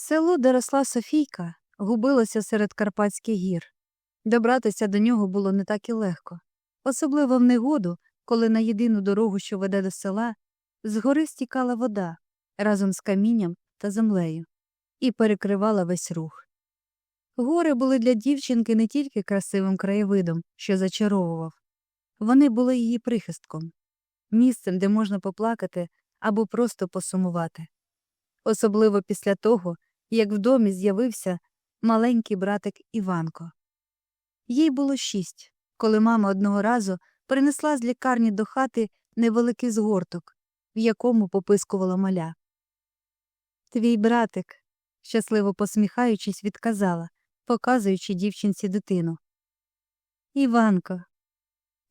Село, де росла Софійка, губилося серед Карпатських гір. Добратися до нього було не так і легко, особливо в негоду, коли на єдину дорогу, що веде до села, згори стікала вода разом з камінням та землею і перекривала весь рух. Гори були для дівчинки не тільки красивим краєвидом, що зачаровував, вони були її прихистком, місцем, де можна поплакати або просто посумувати. Особливо після того, як в домі з'явився маленький братик Іванко. Їй було шість, коли мама одного разу принесла з лікарні до хати невеликий згорток, в якому попискувала маля. Твій братик, щасливо посміхаючись, відказала, показуючи дівчинці дитину. Іванко.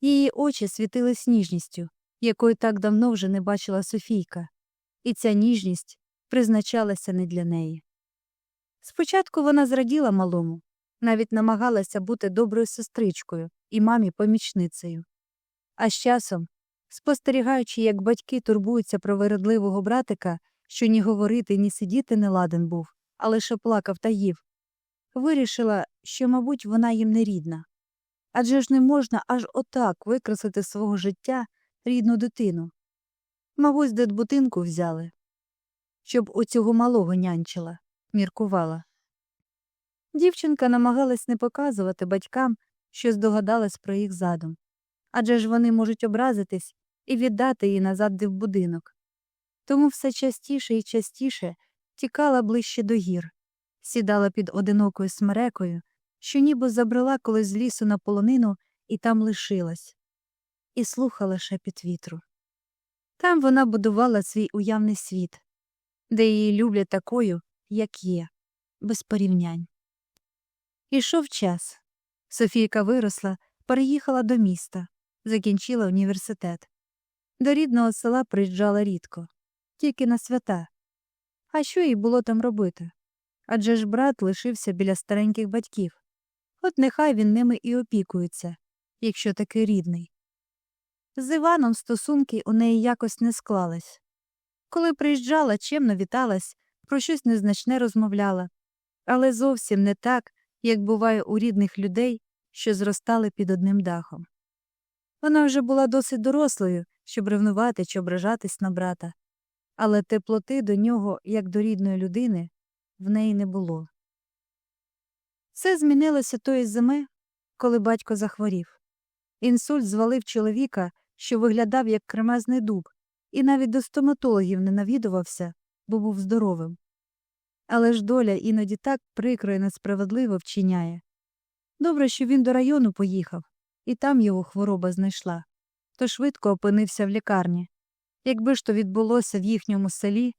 Її очі світили сніжністю, якої так давно вже не бачила Софійка, і ця ніжність призначалася не для неї. Спочатку вона зраділа малому, навіть намагалася бути доброю сестричкою і мамі помічницею. А з часом, спостерігаючи, як батьки турбуються про виродливого братика, що ні говорити, ні сидіти не ладен був, а лише плакав та їв, вирішила, що, мабуть, вона їм не рідна. Адже ж не можна аж отак викреслити з свого життя рідну дитину. Мабуть, з дитбутинку взяли, щоб у цього малого нянчила, міркувала. Дівчинка намагалась не показувати батькам, що здогадалась про їх задум. Адже ж вони можуть образитись і віддати її назад в будинок. Тому все частіше і частіше тікала ближче до гір, сідала під одинокою смерекою, що ніби забрела колись з лісу на полонину і там лишилась, і слухала шепіт вітру. Там вона будувала свій уявний світ, де її люблять такою, як є, без порівнянь. Ішов час. Софійка виросла, переїхала до міста, закінчила університет. До рідного села приїжджала рідко, тільки на свята. А що їй було там робити? Адже ж брат лишився біля стареньких батьків. От нехай він ними і опікується, якщо таки рідний. З Іваном стосунки у неї якось не склались. Коли приїжджала, чемно віталась, про щось незначне розмовляла, але зовсім не так, як буває у рідних людей, що зростали під одним дахом. Вона вже була досить дорослою, щоб ревнувати чи ображатись на брата, але теплоти до нього, як до рідної людини, в неї не було. Все змінилося тої зими, коли батько захворів. Інсульт звалив чоловіка, що виглядав як кремезний дуб, і навіть до стоматологів не навідувався, бо був здоровим. Але ж доля іноді так прикро і несправедливо вчиняє. Добре, що він до району поїхав, і там його хвороба знайшла, то швидко опинився в лікарні. Якби ж то відбулося в їхньому селі,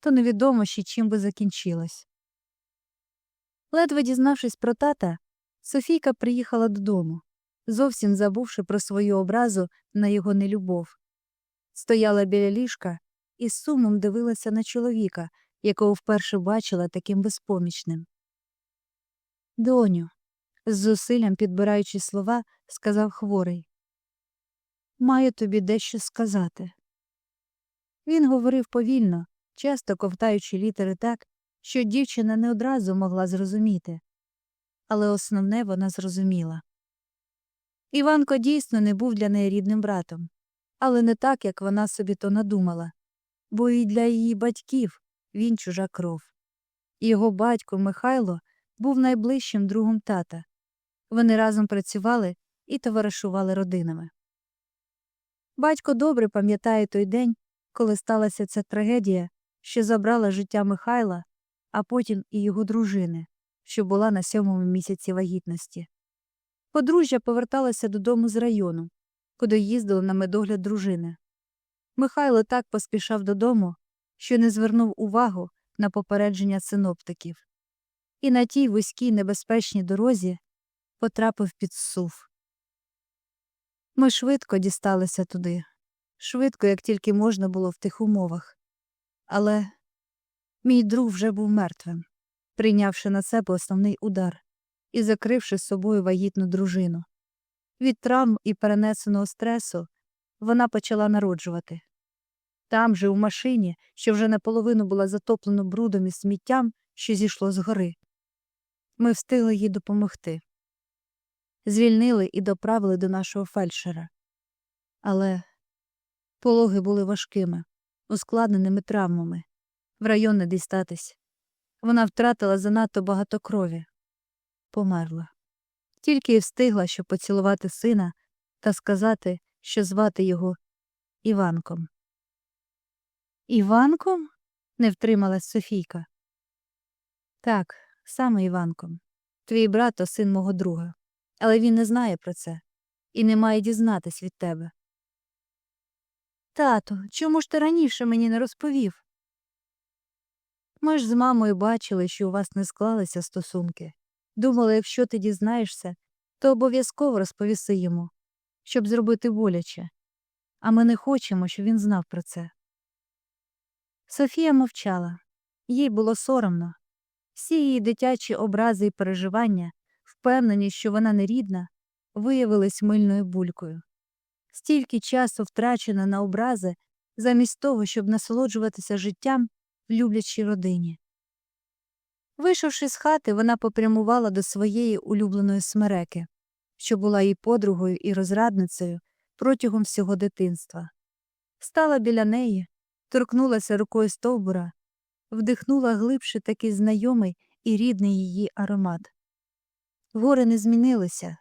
то невідомо ще чим би закінчилось. Ледве дізнавшись про тата, Софійка приїхала додому, зовсім забувши про свою образу на його нелюбов. Стояла біля ліжка і з сумом дивилася на чоловіка, якого вперше бачила таким безпомічним. Доню, з зусиллям підбираючи слова, сказав хворий. Маю тобі дещо сказати. Він говорив повільно, часто ковтаючи літери так, що дівчина не одразу могла зрозуміти. Але основне вона зрозуміла. Іванко дійсно не був для неї рідним братом, але не так, як вона собі то надумала, бо і для її батьків він чужа кров. Його батько Михайло був найближчим другом тата. Вони разом працювали і товаришували родинами. Батько добре пам'ятає той день, коли сталася ця трагедія, що забрала життя Михайла, а потім і його дружини, що була на сьомому місяці вагітності. Подружжя поверталося додому з району, куди їздили на медогляд дружини. Михайло так поспішав додому, що не звернув увагу на попередження синоптиків, і на тій вузькій небезпечній дорозі потрапив під сув. Ми швидко дісталися туди, швидко, як тільки можна було в тих умовах. Але мій друг вже був мертвим, прийнявши на себе основний удар і закривши з собою вагітну дружину. Від травм і перенесеного стресу вона почала народжувати. Там же, у машині, що вже наполовину була затоплена брудом і сміттям, що зійшло з гори. Ми встигли їй допомогти. Звільнили і доправили до нашого фельдшера. Але пологи були важкими, ускладненими травмами. В район не дістатись. Вона втратила занадто багато крові. Померла. Тільки й встигла, щоб поцілувати сина та сказати, що звати його Іванком. Іванком? не втрималась Софійка. Так, саме Іванком. Твій брат то син мого друга. Але він не знає про це і не має дізнатись від тебе. Тато, чому ж ти раніше мені не розповів? Ми ж з мамою бачили, що у вас не склалися стосунки. Думали, якщо ти дізнаєшся, то обов'язково розповіси йому, щоб зробити боляче. А ми не хочемо, щоб він знав про це. Софія мовчала. Їй було соромно. Всі її дитячі образи і переживання, впевнені, що вона не рідна, виявились мильною булькою. Стільки часу втрачено на образи, замість того, щоб насолоджуватися життям в люблячій родині. Вийшовши з хати, вона попрямувала до своєї улюбленої смереки, що була її подругою і розрадницею протягом всього дитинства. Стала біля неї, торкнулася рукою стовбура, вдихнула глибше такий знайомий і рідний її аромат. Гори не змінилися,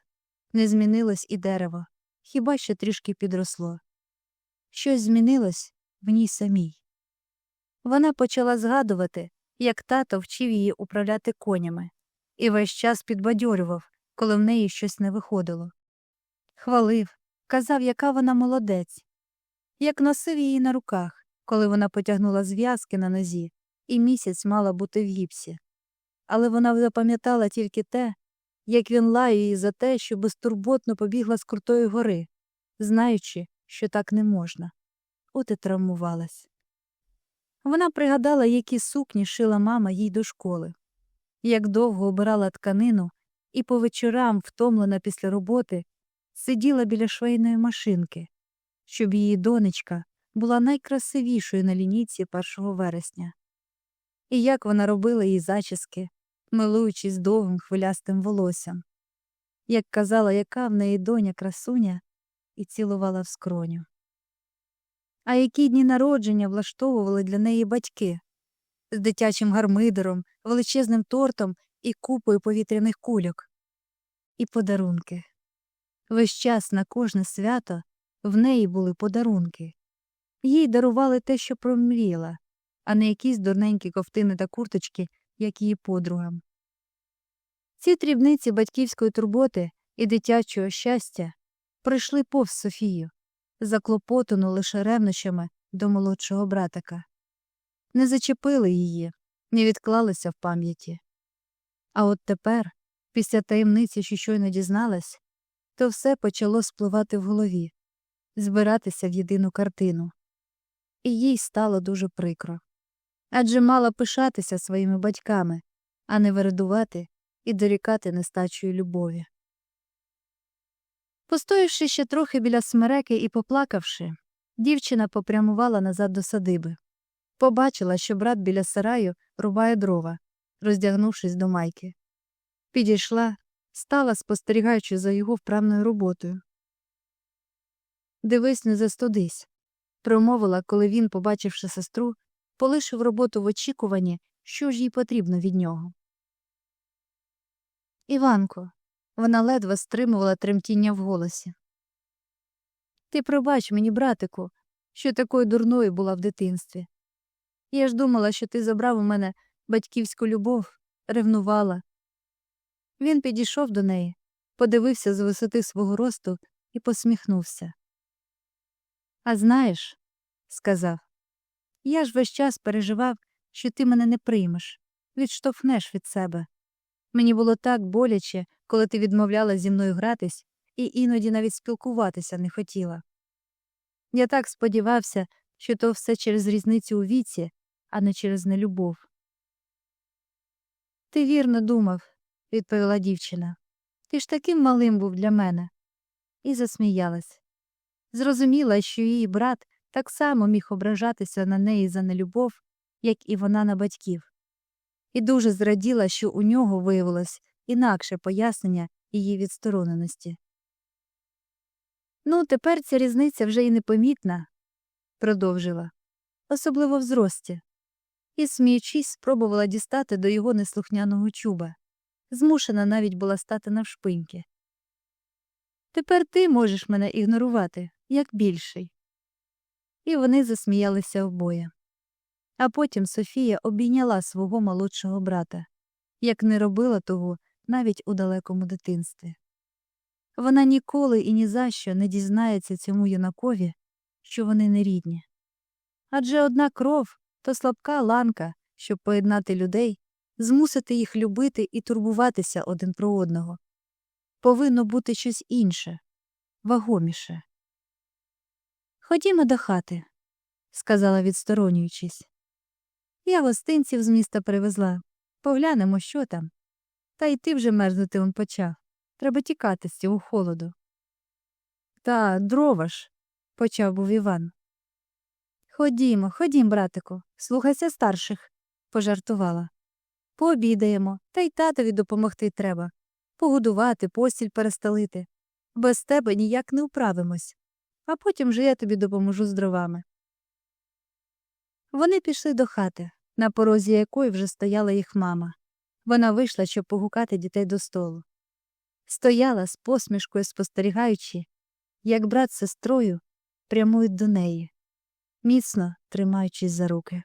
не змінилось і дерево, хіба що трішки підросло. Щось змінилось в ній самій. Вона почала згадувати, як тато вчив її управляти конями, і весь час підбадьорював, коли в неї щось не виходило. Хвалив, казав, яка вона молодець, як носив її на руках, коли вона потягнула зв'язки на нозі, і місяць мала бути в гіпсі. Але вона запам'ятала тільки те, як він лає її за те, що безтурботно побігла з крутої гори, знаючи, що так не можна. От і травмувалась. Вона пригадала, які сукні шила мама їй до школи, як довго обирала тканину і по вечорам, втомлена після роботи, сиділа біля швейної машинки, щоб її донечка була найкрасивішою на лінійці 1 вересня. І як вона робила їй зачіски, милуючись довгим хвилястим волоссям, як казала, яка в неї доня красуня, і цілувала в скроню. А які дні народження влаштовували для неї батьки з дитячим гармидером, величезним тортом і купою повітряних кульок. І подарунки. Весь час на кожне свято в неї були подарунки. Їй дарували те, що промріяла, а не якісь дурненькі ковтини та курточки, як її подругам. Ці дрібниці батьківської турботи і дитячого щастя пройшли повз Софію, заклопотану лише ревнощами до молодшого братика. Не зачепили її, не відклалися в пам'яті. А от тепер, після таємниці, що щойно дізналась, то все почало спливати в голові, збиратися в єдину картину. І їй стало дуже прикро. Адже мала пишатися своїми батьками, а не вередувати і дорікати нестачою любові. Постоявши ще трохи біля смереки і поплакавши, дівчина попрямувала назад до садиби. Побачила, що брат біля сараю рубає дрова, роздягнувшись до майки. Підійшла, стала, спостерігаючи за його вправною роботою. Дивись, не застудись, промовила, коли він, побачивши сестру, полишив роботу в очікуванні, що ж їй потрібно від нього. Іванко, вона ледве стримувала тремтіння в голосі. Ти пробач мені, братику, що такою дурною була в дитинстві. Я ж думала, що ти забрав у мене батьківську любов, ревнувала. Він підійшов до неї, подивився з висоти свого росту і посміхнувся. А знаєш, сказав, я ж весь час переживав, що ти мене не приймеш, відштовхнеш від себе. Мені було так боляче, коли ти відмовляла зі мною гратись і іноді навіть спілкуватися не хотіла. Я так сподівався, що то все через різницю у віці, а не через нелюбов. Ти вірно думав, відповіла дівчина. Ти ж таким малим був для мене. І засміялась. Зрозуміла, що її брат так само міг ображатися на неї за нелюбов, як і вона на батьків. і дуже зраділа, що у нього виявилось інакше пояснення її відстороненості. Ну, тепер ця різниця вже й непомітна, продовжила, особливо в зрості, і, сміючись, спробувала дістати до його неслухняного чуба. Змушена навіть була стати навшпиньки. Тепер ти можеш мене ігнорувати, як більший. І вони засміялися обоє. А потім Софія обійняла свого молодшого брата, як не робила того навіть у далекому дитинстві. Вона ніколи і ні за що не дізнається цьому юнакові, що вони не рідні. Адже одна кров то слабка ланка, щоб поєднати людей, змусити їх любити і турбуватися один про одного. Повинно бути щось інше, вагоміше. Ходімо до хати, сказала, відсторонюючись. Я гостинців з міста привезла. Поглянемо, що там. Та й ти вже мерзнути он почав. Треба тікати з цього холоду. Та дрова ж, почав був Іван. Ходімо, ходім, братику, слухайся старших, пожартувала. Пообідаємо, та й татові допомогти треба. Погодувати, постіль перестелити. Без тебе ніяк не управимось, а потім вже я тобі допоможу з дровами. Вони пішли до хати, на порозі якої вже стояла їх мама. Вона вийшла, щоб погукати дітей до столу. Стояла з посмішкою, спостерігаючи, як брат з сестрою прямують до неї, міцно тримаючись за руки.